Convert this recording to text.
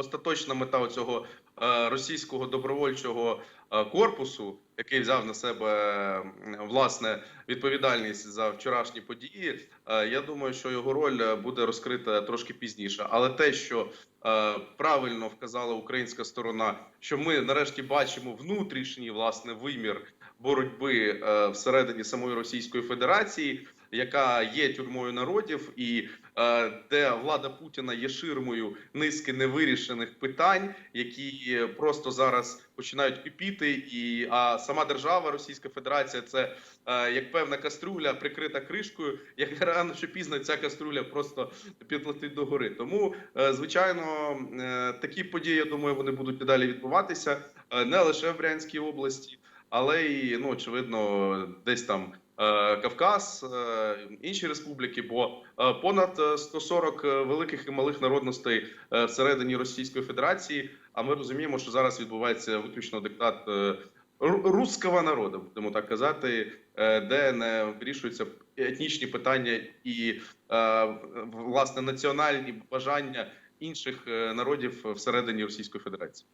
остаточна мета цього російського добровольчого е, корпусу, який взяв на себе власне відповідальність за вчорашні події. е, Я думаю, що його роль е, буде розкрита трошки пізніше. Але те, що е, правильно вказала українська сторона, що ми нарешті бачимо внутрішній власне вимір боротьби е, всередині самої Російської Федерації, яка є тюрмою народів, і е, де влада Путіна є ширмою низки невирішених питань, які просто зараз починають кипіти. І а сама держава Російська Федерація це е, як певна каструля, прикрита кришкою. Як рано чи пізно ця каструля просто підлетить до гори. Тому, звичайно, такі події, я думаю, вони будуть і далі відбуватися не лише в Брянській області, але і ну очевидно, десь там. е, Кавказ, е, інші республіки, бо е, понад е, 140 великих і малих народностей всередині Російської Федерації. А ми розуміємо, що зараз відбувається виключно диктат ру- руського народу, будемо так казати, де не вирішуються етнічні питання і власне національні бажання інших народів всередині Російської Федерації.